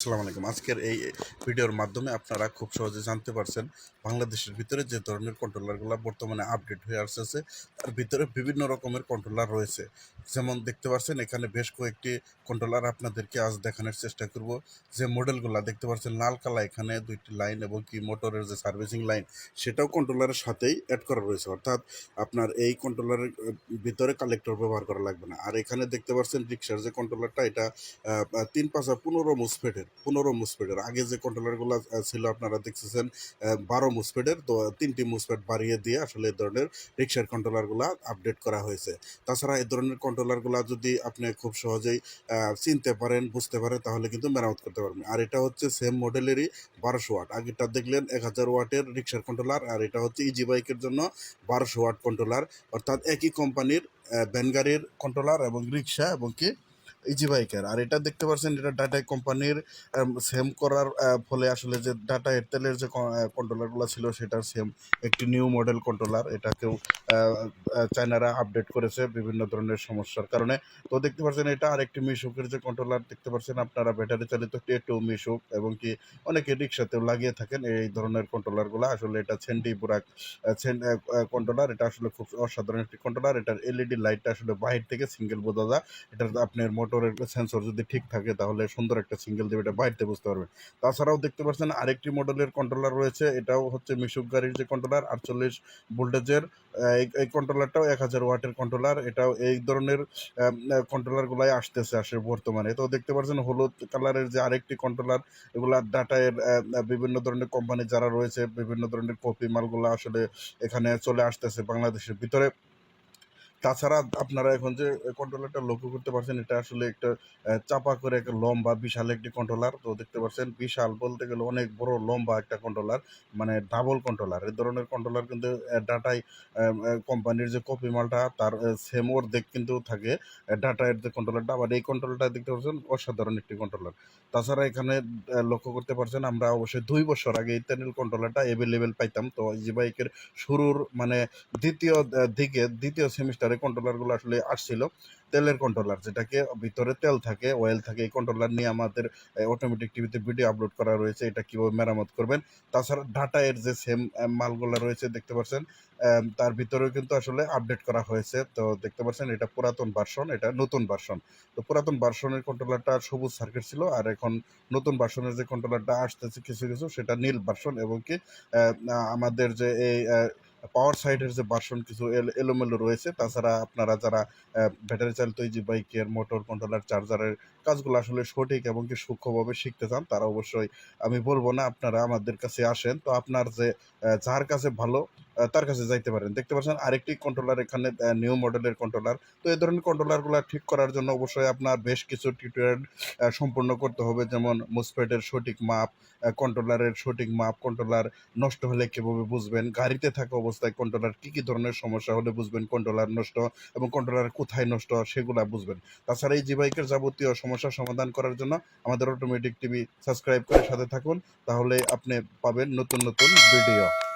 আসসালামু আলাইকুম। আজকের এই ভিডিওর মাধ্যমে আপনারা খুব সহজে জানতে পারছেন বাংলাদেশের ভিতরে যে ধরনের কন্ট্রোলারগুলো বর্তমানে আপডেট হয়ে আসতেছে, তার ভিতরে বিভিন্ন রকমের কন্ট্রোলার রয়েছে। যেমন দেখতে পাচ্ছেন এখানে বেশ কয়েকটি কন্ট্রোলার আপনাদেরকে আজ দেখানোর চেষ্টা করব। যে মডেলগুলো দেখতে পাচ্ছেন লাল কালা এখানে দুইটি লাইন এবং কি মোটরের যে সার্ভিসিং লাইন সেটাও কন্ট্রোলারের সাথেই অ্যাড করা রয়েছে। অর্থাৎ আপনার এই কন্ট্রোলারের ভিতরে কালেক্টর ব্যবহার করা লাগবে না। আর এখানে দেখতে পাচ্ছেন রিক্সার যে কন্ট্রোলারটা এটা তিন পাঁচা পনেরো মুসপেডের পনেরো মুসপেডের। আগে যে কন্ট্রোলারগুলো ছিল আপনারা দেখতেছেন বারো মুসপেডের, তো তিনটি মুসপেড বাড়িয়ে দিয়ে আসলে এই ধরনের রিক্সার কন্ট্রোলারগুলো আপডেট করা হয়েছে। তাছাড়া এই ধরনের কন্ট্রোলারগুলো যদি আপনি খুব সহজেই চিনতে পারেন, বুঝতে পারেন, তাহলে কিন্তু মেরামত করতে পারবেন। আর এটা হচ্ছে সেম মডেলেরই বারোশো ওয়াট। আগেরটা দেখলেন এক হাজার ওয়াটের রিক্সার কন্ট্রোলার আর এটা হচ্ছে ইজি বাইকের জন্য বারোশো ওয়াট কন্ট্রোলার অর্থাৎ একই কোম্পানির ভ্যান গাড়ির কন্ট্রোলার এবং রিক্সা এবং কি ইজি বাইকের আর এটা দেখতে পাচ্ছেন এটা টাটা কোম্পানির সেম করার ফলে আসলে যে ডাটা এয়ারটেলের যে কন্ট্রোলারগুলো ছিল সেটার সেম একটি নিউ মডেল কন্ট্রোলার এটাকেও চায়নারা আপডেট করেছে বিভিন্ন ধরনের সমস্যার কারণে। তো দেখতে পাচ্ছেন এটা আরেকটি মিশুকের যে কন্ট্রোলার দেখতে পাচ্ছেন আপনারা ব্যাটারি চালিত টে টু মিশুক এবং কি অনেকে রিক্সাতেও লাগিয়ে থাকেন, এই ধরনের কন্ট্রোলারগুলো আসলে এটা ছেন্ডি বুরাক কন্ট্রোলার এটা আসলে খুব অসাধারণ একটি কন্ট্রোলার এটার এলইডি লাইটটা আসলে বাহির থেকে সিঙ্গেল বোঝা যায়। এটার আপনার মোটরের সেন্সর যদি ঠিক থাকে, তাহলে সুন্দর একটা সিঙ্গেল দেবে এটা বাইরে বুঝতে পারবেন। তাছাড়াও দেখতে পাচ্ছেন আরেকটি মডেলের কন্ট্রোলার রয়েছে, এটাও হচ্ছে মিশুক গাড়ির যে কন্ট্রোলার আটচল্লিশ ভোল্টেজের এই কন্ট্রোলারটাও এক হাজার ওয়াটের কন্ট্রোলার এটাও এই ধরনের কন্ট্রোলারগুলাই আসতেছে আসে বর্তমানে। তো দেখতে পাচ্ছেন হলুদ কালারের যে আরেকটি কন্ট্রোলার এগুলা ডাটায়ের বিভিন্ন ধরনের কোম্পানি যারা রয়েছে, বিভিন্ন ধরনের কপি মালগুলো আসলে এখানে চলে আসতেছে বাংলাদেশের ভিতরে। তাছাড়া আপনারা এখন যে কন্ট্রোলারটা লক্ষ্য করতে পারছেন, এটা আসলে একটা চাপা করে একটা লম্বা, বিশাল একটি কন্ট্রোলার তো দেখতে পাচ্ছেন, বিশাল বলতে গেলে অনেক বড়, লম্বা একটা কন্ট্রোলার মানে ডাবল কন্ট্রোলার এই ধরনের কন্ট্রোলার কিন্তু ডাটাই কোম্পানির যে কপি মালটা, তার সেম ওর দেখ কিন্তু থাকে ডাটায়ের যে কন্ট্রোলারটা আবার এই কন্ট্রোলারটা দেখতে পাচ্ছেন, অসাধারণ একটি কন্ট্রোলার তাছাড়া এখানে লক্ষ্য করতে পারছেন, আমরা অবশ্যই দুই বছর আগে এই চ্যানেল কন্ট্রোলারটা অ্যাভেলেবেল পাইতাম। তো ইজি বাইকের শুরুর মানে দ্বিতীয় দিকে, দ্বিতীয় সেমিস্টারে কন্ট্রোলারগুলো আসলে আসছিল। তেলের কন্ট্রোলার যেটাকে ভিতরে তেল থাকে অয়েল থাকে, এই কন্ট্রোলার নিয়ে আমাদের অটোমেটিক টিভিতে ভিডিও আপলোড করা রয়েছে, এটা কীভাবে মেরামত করবেন। তাছাড়া ডাটা এর যে সেম মালগুলো রয়েছে, দেখতে পাচ্ছেন তার ভিতরেও কিন্তু আসলে আপডেট করা হয়েছে। তো দেখতে পাচ্ছেন, এটা পুরাতন ভার্সন এটা নতুন ভার্সন তো পুরাতন ভার্সনের কন্ট্রোলারটা সবুজ সার্কিট ছিল, আর এখন নতুন ভার্সনের যে কন্ট্রোলারটা আসতেছে কিছু কিছু, সেটা নীল ভার্সন এবং কি আমাদের যে এই পাওয়ার সাইডের যে বাসন কিছু এল- এলোমেলো রয়েছে, তাছাড়া আপনারা যারা ব্যাটারি চালিত এই যে বাইকের মোটর কন্ট্রোলার চার্জারের কাজগুলো আসলে সঠিক এবং কি সূক্ষ্মভাবে শিখতে চান, তারা অবশ্যই আমি বলব না, আপনারা আমাদের কাছে আসেন। তো আপনার যে যার কাছে ভালো তার কাছে যাইতে পারেন। দেখতে পাচ্ছেন আরেকটি কন্ট্রোলার এখানে নিউ মডেলের কন্ট্রোলার তো এই ধরনের কন্ট্রোলারগুলো ঠিক করার জন্য অবশ্যই আপনার বেশ কিছু টিউটোরিয়াল সম্পূর্ণ করতে হবে। যেমন মুসফেটের সঠিক মাপ কন্ট্রোলারের সঠিক মাপ কন্ট্রোলার নষ্ট হলে কীভাবে বুঝবেন? গাড়িতে থাকা অবস্থায় কন্ট্রোলার কী কী ধরনের সমস্যা হলে বুঝবেন? কন্ট্রোলার নষ্ট এবং কন্ট্রোলার কোথায় নষ্ট সেগুলা বুঝবেন। তাছাড়া এই জি বাইকের যাবতীয় সমস্যার সমাধান করার জন্য আমাদের অটোমেটিক টিভি সাবস্ক্রাইব করে সাথে থাকুন। তাহলে আপনি পাবেন নতুন নতুন ভিডিও